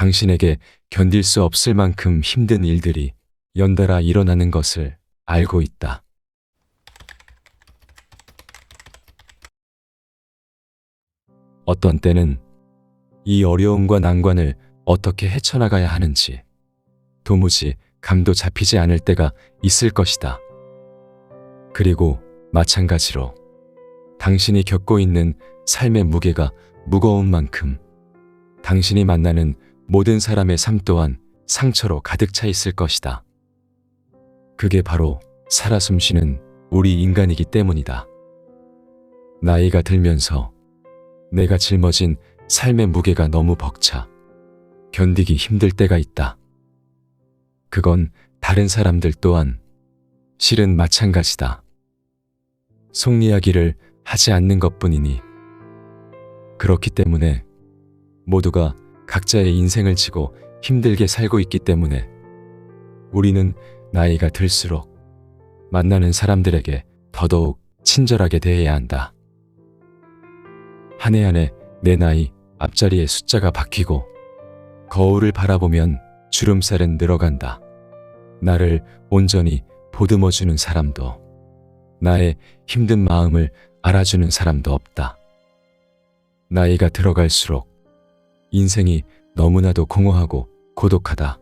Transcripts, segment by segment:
당신에게 견딜 수 없을 만큼 힘든 일들이 연달아 일어나는 것을 알고 있다. 어떤 때는 이 어려움과 난관을 어떻게 헤쳐나가야 하는지 도무지 감도 잡히지 않을 때가 있을 것이다. 그리고 마찬가지로 당신이 겪고 있는 삶의 무게가 무거운 만큼 당신이 만나는 모든 사람의 삶 또한 상처로 가득 차 있을 것이다. 그게 바로 살아 숨쉬는 우리 인간이기 때문이다. 나이가 들면서 내가 짊어진 삶의 무게가 너무 벅차 견디기 힘들 때가 있다. 그건 다른 사람들 또한 실은 마찬가지다. 속 이야기를 하지 않는 것 뿐이니 그렇기 때문에 모두가 각자의 인생을 지고 힘들게 살고 있기 때문에 우리는 나이가 들수록 만나는 사람들에게 더더욱 친절하게 대해야 한다. 한 해 한 해 내 나이 앞자리에 숫자가 바뀌고 거울을 바라보면 주름살은 늘어간다. 나를 온전히 보듬어주는 사람도 나의 힘든 마음을 알아주는 사람도 없다. 나이가 들어갈수록 인생이 너무나도 공허하고 고독하다.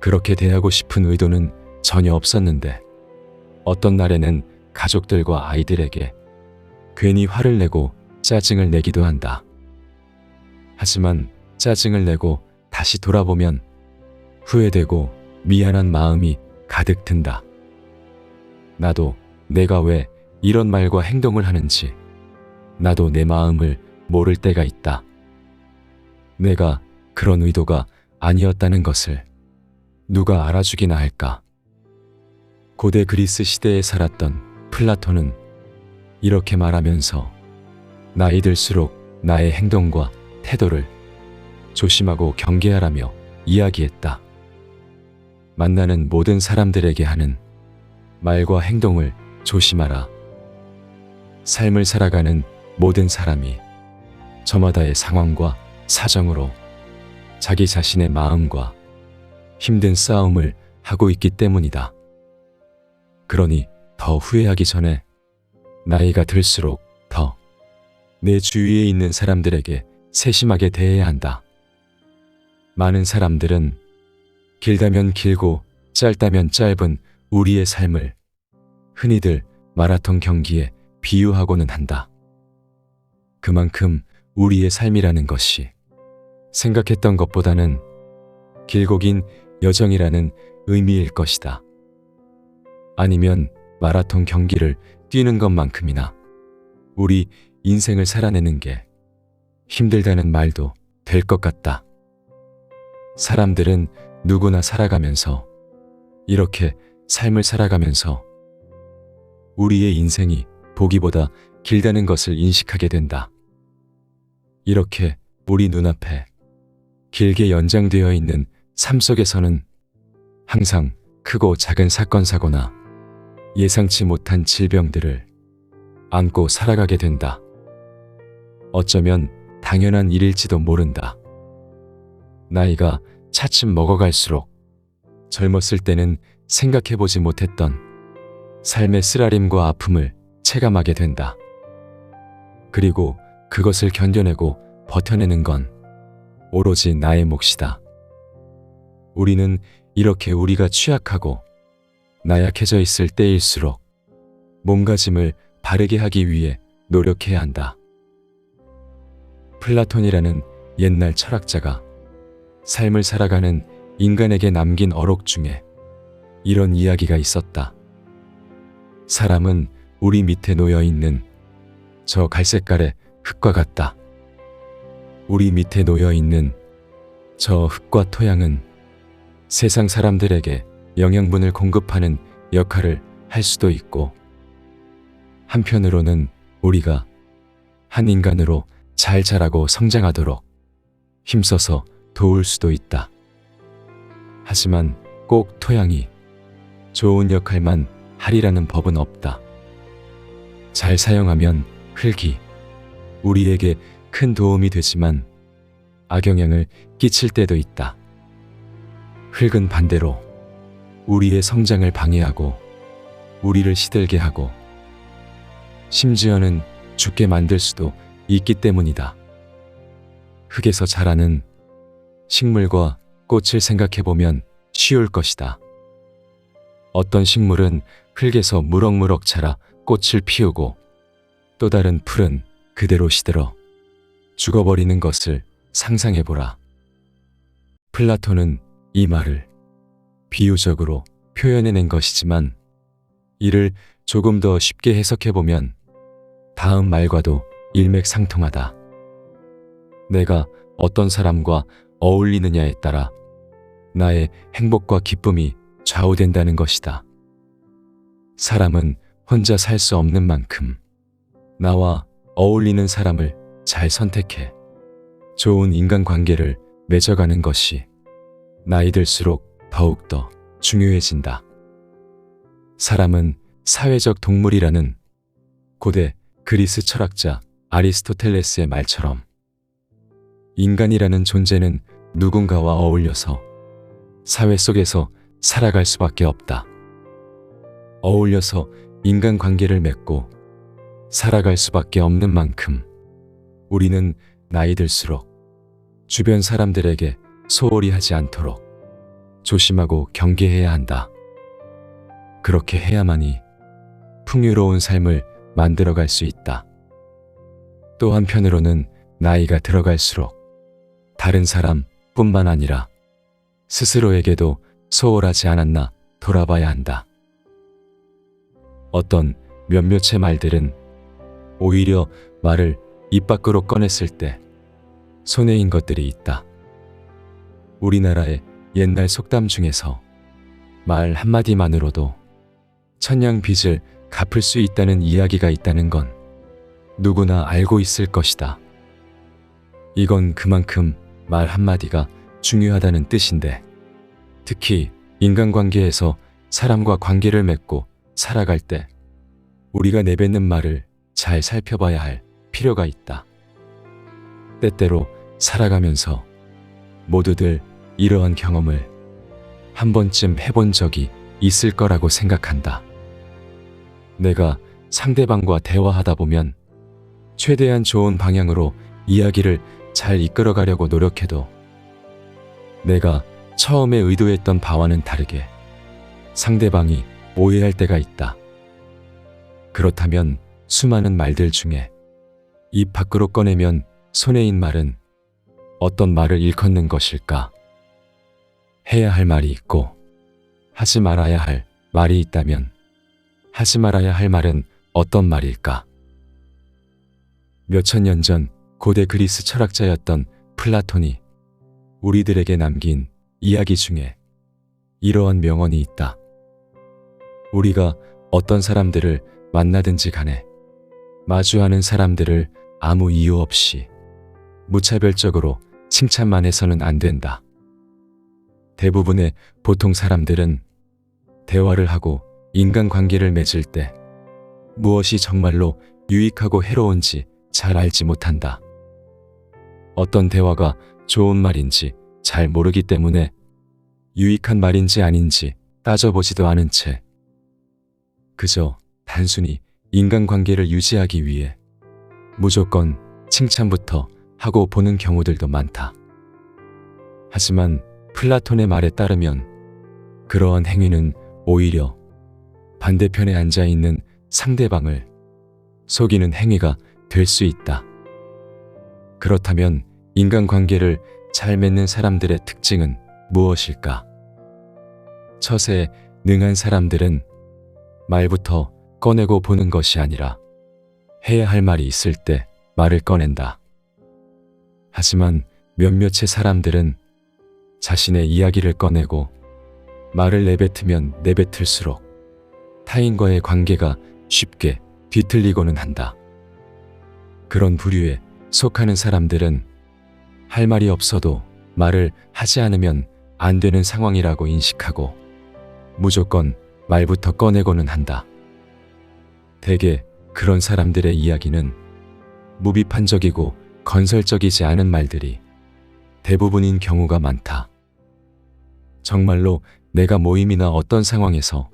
그렇게 대하고 싶은 의도는 전혀 없었는데 어떤 날에는 가족들과 아이들에게 괜히 화를 내고 짜증을 내기도 한다. 하지만 짜증을 내고 다시 돌아보면 후회되고 미안한 마음이 가득 든다. 나도 내가 왜 이런 말과 행동을 하는지 나도 내 마음을 모를 때가 있다. 내가 그런 의도가 아니었다는 것을 누가 알아주기나 할까? 고대 그리스 시대에 살았던 플라톤은 이렇게 말하면서 나이 들수록 나의 행동과 태도를 조심하고 경계하라며 이야기했다. 만나는 모든 사람들에게 하는 말과 행동을 조심하라. 삶을 살아가는 모든 사람이 저마다의 상황과 사정으로 자기 자신의 마음과 힘든 싸움을 하고 있기 때문이다. 그러니 더 후회하기 전에 나이가 들수록 더 내 주위에 있는 사람들에게 세심하게 대해야 한다. 많은 사람들은 길다면 길고 짧다면 짧은 우리의 삶을 흔히들 마라톤 경기에 비유하고는 한다. 그만큼 우리의 삶이라는 것이 생각했던 것보다는 길고 긴 여정이라는 의미일 것이다. 아니면 마라톤 경기를 뛰는 것만큼이나 우리 인생을 살아내는 게 힘들다는 말도 될 것 같다. 사람들은 누구나 살아가면서 이렇게 삶을 살아가면서 우리의 인생이 보기보다 길다는 것을 인식하게 된다. 이렇게 우리 눈앞에 길게 연장되어 있는 삶 속에서는 항상 크고 작은 사건, 사고나 예상치 못한 질병들을 안고 살아가게 된다. 어쩌면 당연한 일일지도 모른다. 나이가 차츰 먹어갈수록 젊었을 때는 생각해보지 못했던 삶의 쓰라림과 아픔을 체감하게 된다. 그리고 그것을 견뎌내고 버텨내는 건 오로지 나의 몫이다. 우리는 이렇게 우리가 취약하고 나약해져 있을 때일수록 몸가짐을 바르게 하기 위해 노력해야 한다. 플라톤이라는 옛날 철학자가 삶을 살아가는 인간에게 남긴 어록 중에 이런 이야기가 있었다. 사람은 우리 밑에 놓여 있는 저 갈색깔의 흙과 같다. 우리 밑에 놓여 있는 저 흙과 토양은 세상 사람들에게 영양분을 공급하는 역할을 할 수도 있고, 한편으로는 우리가 한 인간으로 잘 자라고 성장하도록 힘써서 도울 수도 있다. 하지만 꼭 토양이 좋은 역할만 하리라는 법은 없다. 잘 사용하면 흙이 우리에게 큰 도움이 되지만 악영향을 끼칠 때도 있다. 흙은 반대로 우리의 성장을 방해하고 우리를 시들게 하고 심지어는 죽게 만들 수도 있기 때문이다. 흙에서 자라는 식물과 꽃을 생각해 보면 쉬울 것이다. 어떤 식물은 흙에서 무럭무럭 자라 꽃을 피우고 또 다른 풀은 그대로 시들어 죽어버리는 것을 상상해 보라. 플라톤은 이 말을 비유적으로 표현해낸 것이지만 이를 조금 더 쉽게 해석해 보면 다음 말과도 일맥상통하다. 내가 어떤 사람과 어울리느냐에 따라 나의 행복과 기쁨이 좌우된다는 것이다. 사람은 혼자 살 수 없는 만큼 나와 어울리는 사람을 잘 선택해 좋은 인간관계를 맺어가는 것이 나이 들수록 더욱더 중요해진다. 사람은 사회적 동물이라는 고대 그리스 철학자 아리스토텔레스의 말처럼 인간이라는 존재는 누군가와 어울려서 사회 속에서 살아갈 수밖에 없다. 어울려서 인간관계를 맺고 살아갈 수밖에 없는 만큼 우리는 나이 들수록 주변 사람들에게 소홀히 하지 않도록 조심하고 경계해야 한다. 그렇게 해야만이 풍요로운 삶을 만들어갈 수 있다. 또 한편으로는 나이가 들어갈수록 다른 사람 뿐만 아니라 스스로에게도 소홀하지 않았나 돌아봐야 한다. 어떤 몇몇의 말들은 오히려 말을 입 밖으로 꺼냈을 때 손해인 것들이 있다. 우리나라의 옛날 속담 중에서 말 한마디만으로도 천냥 빚을 갚을 수 있다는 이야기가 있다는 건 누구나 알고 있을 것이다. 이건 그만큼 말 한마디가 중요하다는 뜻인데 특히 인간관계에서 사람과 관계를 맺고 살아갈 때 우리가 내뱉는 말을 잘 살펴봐야 할 필요가 있다. 때때로 살아가면서 모두들 이러한 경험을 한 번쯤 해본 적이 있을 거라고 생각한다. 내가 상대방과 대화하다 보면 최대한 좋은 방향으로 이야기를 잘 이끌어 가려고 노력해도 내가 처음에 의도했던 바와는 다르게 상대방이 오해할 때가 있다. 그렇다면 수많은 말들 중에 입 밖으로 꺼내면 손해인 말은 어떤 말을 일컫는 것일까? 해야 할 말이 있고 하지 말아야 할 말이 있다면 하지 말아야 할 말은 어떤 말일까? 몇천 년 전 고대 그리스 철학자였던 플라톤이 우리들에게 남긴 이야기 중에 이러한 명언이 있다. 우리가 어떤 사람들을 만나든지 간에 마주하는 사람들을 아무 이유 없이 무차별적으로 칭찬만 해서는 안 된다. 대부분의 보통 사람들은 대화를 하고 인간관계를 맺을 때 무엇이 정말로 유익하고 해로운지 잘 알지 못한다. 어떤 대화가 좋은 말인지 잘 모르기 때문에 유익한 말인지 아닌지 따져보지도 않은 채 그저 단순히 인간관계를 유지하기 위해 무조건 칭찬부터 하고 보는 경우들도 많다. 하지만 플라톤의 말에 따르면 그러한 행위는 오히려 반대편에 앉아 있는 상대방을 속이는 행위가 될 수 있다. 그렇다면 인간관계를 잘 맺는 사람들의 특징은 무엇일까? 처세에 능한 사람들은 말부터 꺼내고 보는 것이 아니라 해야 할 말이 있을 때 말을 꺼낸다. 하지만 몇몇의 사람들은 자신의 이야기를 꺼내고 말을 내뱉으면 내뱉을수록 타인과의 관계가 쉽게 뒤틀리고는 한다. 그런 부류에 속하는 사람들은 할 말이 없어도 말을 하지 않으면 안 되는 상황이라고 인식하고 무조건 말부터 꺼내고는 한다. 대개 그런 사람들의 이야기는 무비판적이고 건설적이지 않은 말들이 대부분인 경우가 많다. 정말로 내가 모임이나 어떤 상황에서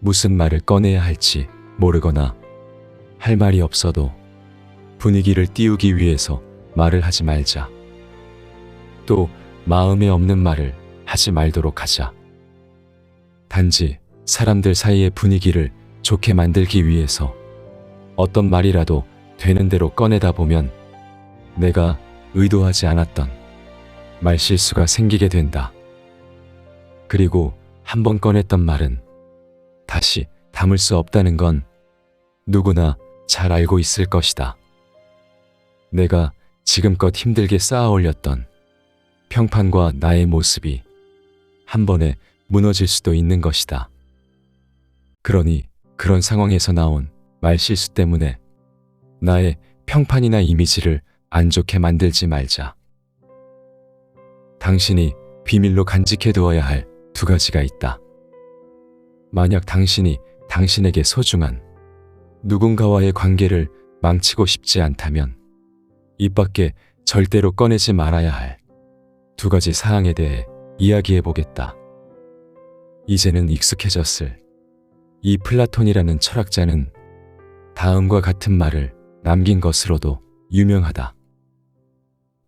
무슨 말을 꺼내야 할지 모르거나 할 말이 없어도 분위기를 띄우기 위해서 말을 하지 말자. 또 마음에 없는 말을 하지 말도록 하자. 단지 사람들 사이의 분위기를 좋게 만들기 위해서 어떤 말이라도 되는 대로 꺼내다 보면 내가 의도하지 않았던 말 실수가 생기게 된다. 그리고 한 번 꺼냈던 말은 다시 담을 수 없다는 건 누구나 잘 알고 있을 것이다. 내가 지금껏 힘들게 쌓아 올렸던 평판과 나의 모습이 한 번에 무너질 수도 있는 것이다. 그러니 그런 상황에서 나온 말 실수 때문에 나의 평판이나 이미지를 안 좋게 만들지 말자. 당신이 비밀로 간직해 두어야 할 두 가지가 있다. 만약 당신이 당신에게 소중한 누군가와의 관계를 망치고 싶지 않다면 입 밖에 절대로 꺼내지 말아야 할 두 가지 사항에 대해 이야기해 보겠다. 이제는 익숙해졌을 이 플라톤이라는 철학자는 다음과 같은 말을 남긴 것으로도 유명하다.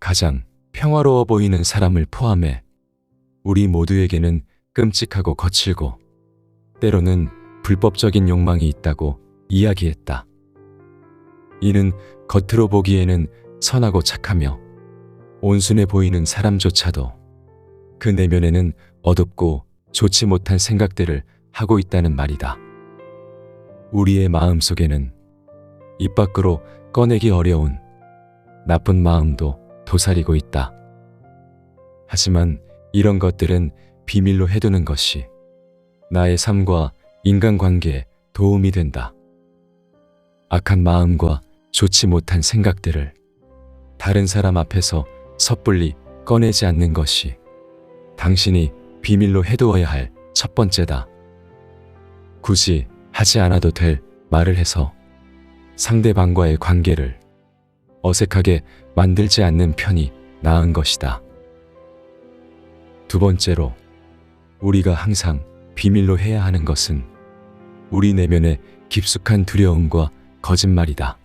가장 평화로워 보이는 사람을 포함해 우리 모두에게는 끔찍하고 거칠고 때로는 불법적인 욕망이 있다고 이야기했다. 이는 겉으로 보기에는 선하고 착하며 온순해 보이는 사람조차도 그 내면에는 어둡고 좋지 못한 생각들을 하고 있다는 말이다. 우리의 마음 속에는 입 밖으로 꺼내기 어려운 나쁜 마음도 도사리고 있다. 하지만 이런 것들은 비밀로 해두는 것이 나의 삶과 인간관계에 도움이 된다. 악한 마음과 좋지 못한 생각들을 다른 사람 앞에서 섣불리 꺼내지 않는 것이 당신이 비밀로 해두어야 할 첫 번째다. 굳이 하지 않아도 될 말을 해서 상대방과의 관계를 어색하게 만들지 않는 편이 나은 것이다. 두 번째로, 우리가 항상 비밀로 해야 하는 것은 우리 내면의 깊숙한 두려움과 거짓말이다.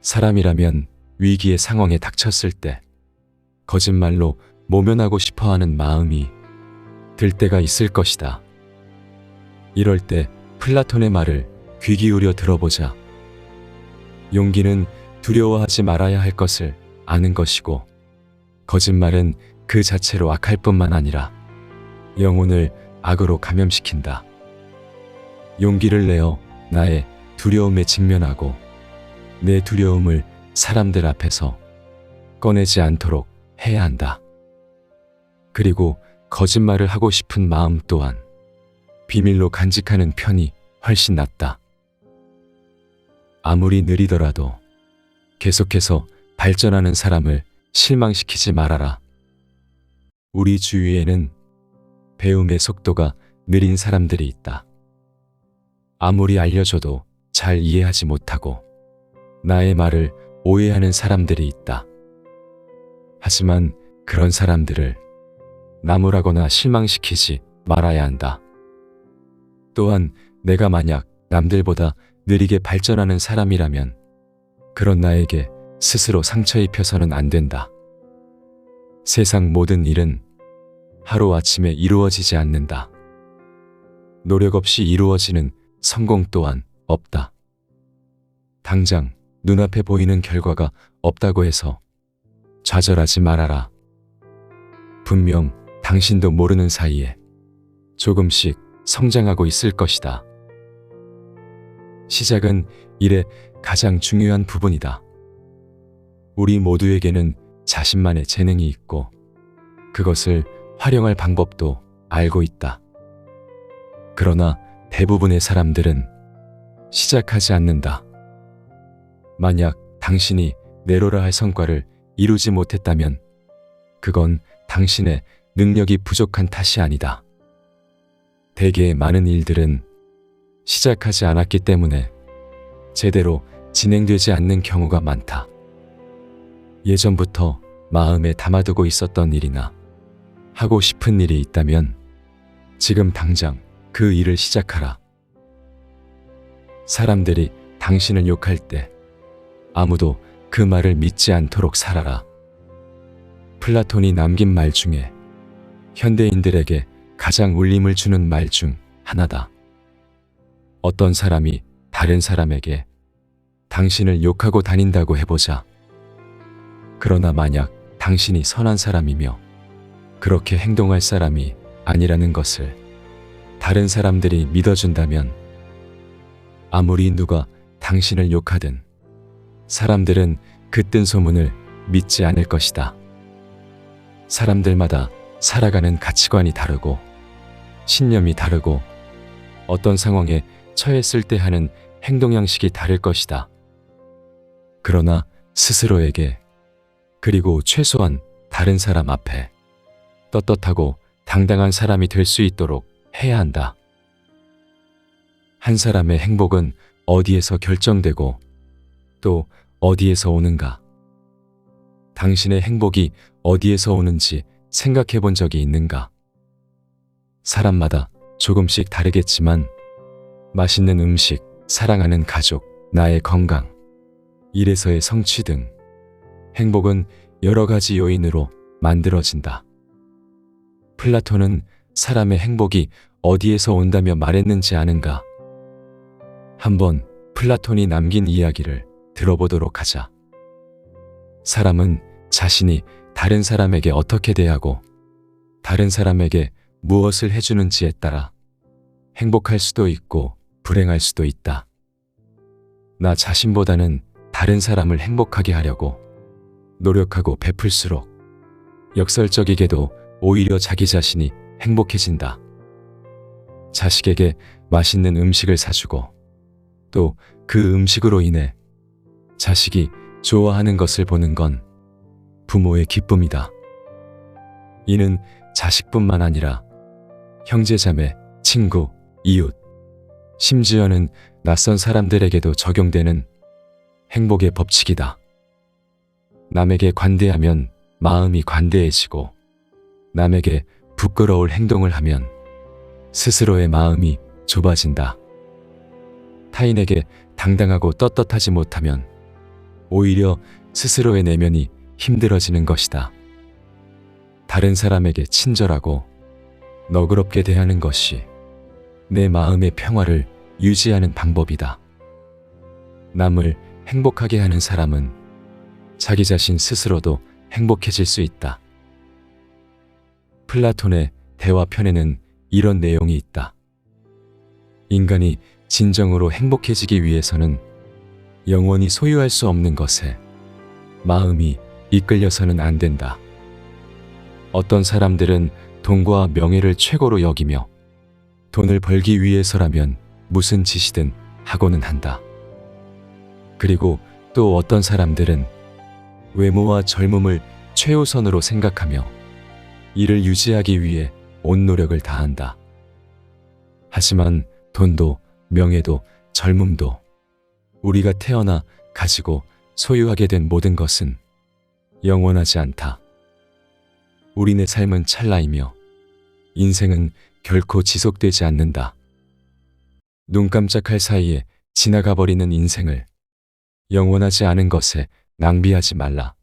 사람이라면 위기의 상황에 닥쳤을 때 거짓말로 모면하고 싶어 하는 마음이 들 때가 있을 것이다. 이럴 때 플라톤의 말을 귀 기울여 들어보자. 용기는 두려워하지 말아야 할 것을 아는 것이고, 거짓말은 그 자체로 악할 뿐만 아니라 영혼을 악으로 감염시킨다. 용기를 내어 나의 두려움에 직면하고 내 두려움을 사람들 앞에서 꺼내지 않도록 해야 한다. 그리고 거짓말을 하고 싶은 마음 또한 비밀로 간직하는 편이 훨씬 낫다. 아무리 느리더라도 계속해서 발전하는 사람을 실망시키지 말아라. 우리 주위에는 배움의 속도가 느린 사람들이 있다. 아무리 알려줘도 잘 이해하지 못하고 나의 말을 오해하는 사람들이 있다. 하지만 그런 사람들을 나무라거나 실망시키지 말아야 한다. 또한 내가 만약 남들보다 느리게 발전하는 사람이라면 그런 나에게 스스로 상처 입혀서는 안 된다. 세상 모든 일은 하루아침에 이루어지지 않는다. 노력 없이 이루어지는 성공 또한 없다. 당장 눈앞에 보이는 결과가 없다고 해서 좌절하지 말아라. 분명 당신도 모르는 사이에 조금씩 성장하고 있을 것이다. 시작은 일의 가장 중요한 부분이다. 우리 모두에게는 자신만의 재능이 있고 그것을 활용할 방법도 알고 있다. 그러나 대부분의 사람들은 시작하지 않는다. 만약 당신이 내로라 할 성과를 이루지 못했다면 그건 당신의 능력이 부족한 탓이 아니다. 대개 많은 일들은 시작하지 않았기 때문에 제대로 진행되지 않는 경우가 많다. 예전부터 마음에 담아두고 있었던 일이나 하고 싶은 일이 있다면 지금 당장 그 일을 시작하라. 사람들이 당신을 욕할 때 아무도 그 말을 믿지 않도록 살아라. 플라톤이 남긴 말 중에 현대인들에게 가장 울림을 주는 말 중 하나다. 어떤 사람이 다른 사람에게 당신을 욕하고 다닌다고 해보자. 그러나 만약 당신이 선한 사람이며 그렇게 행동할 사람이 아니라는 것을 다른 사람들이 믿어준다면 아무리 누가 당신을 욕하든 사람들은 그 뜬 소문을 믿지 않을 것이다. 사람들마다 살아가는 가치관이 다르고 신념이 다르고 어떤 상황에 처했을 때 하는 행동 양식이 다를 것이다. 그러나 스스로에게 그리고 최소한 다른 사람 앞에 떳떳하고 당당한 사람이 될 수 있도록 해야 한다. 한 사람의 행복은 어디에서 결정되고 또 어디에서 오는가? 당신의 행복이 어디에서 오는지 생각해 본 적이 있는가? 사람마다 조금씩 다르겠지만 맛있는 음식, 사랑하는 가족, 나의 건강, 일에서의 성취 등 행복은 여러 가지 요인으로 만들어진다. 플라톤은 사람의 행복이 어디에서 온다며 말했는지 아는가? 한번 플라톤이 남긴 이야기를 들어보도록 하자. 사람은 자신이 다른 사람에게 어떻게 대하고 다른 사람에게 무엇을 해주는지에 따라 행복할 수도 있고 불행할 수도 있다. 나 자신보다는 다른 사람을 행복하게 하려고 노력하고 베풀수록 역설적이게도 오히려 자기 자신이 행복해진다. 자식에게 맛있는 음식을 사주고 또 그 음식으로 인해 자식이 좋아하는 것을 보는 건 부모의 기쁨이다. 이는 자식뿐만 아니라 형제자매, 친구, 이웃, 심지어는 낯선 사람들에게도 적용되는 행복의 법칙이다. 남에게 관대하면 마음이 관대해지고 남에게 부끄러울 행동을 하면 스스로의 마음이 좁아진다. 타인에게 당당하고 떳떳하지 못하면 오히려 스스로의 내면이 힘들어지는 것이다. 다른 사람에게 친절하고 너그럽게 대하는 것이 내 마음의 평화를 유지하는 방법이다. 남을 행복하게 하는 사람은 자기 자신 스스로도 행복해질 수 있다. 플라톤의 대화편에는 이런 내용이 있다. 인간이 진정으로 행복해지기 위해서는 영원히 소유할 수 없는 것에 마음이 이끌려서는 안 된다. 어떤 사람들은 돈과 명예를 최고로 여기며 돈을 벌기 위해서라면 무슨 짓이든 하고는 한다. 그리고 또 어떤 사람들은 외모와 젊음을 최우선으로 생각하며 이를 유지하기 위해 온 노력을 다한다. 하지만 돈도 명예도 젊음도 우리가 태어나 가지고 소유하게 된 모든 것은 영원하지 않다. 우리네 삶은 찰나이며 인생은 결코 지속되지 않는다. 눈 깜짝할 사이에 지나가 버리는 인생을 영원하지 않은 것에 낭비하지 말라.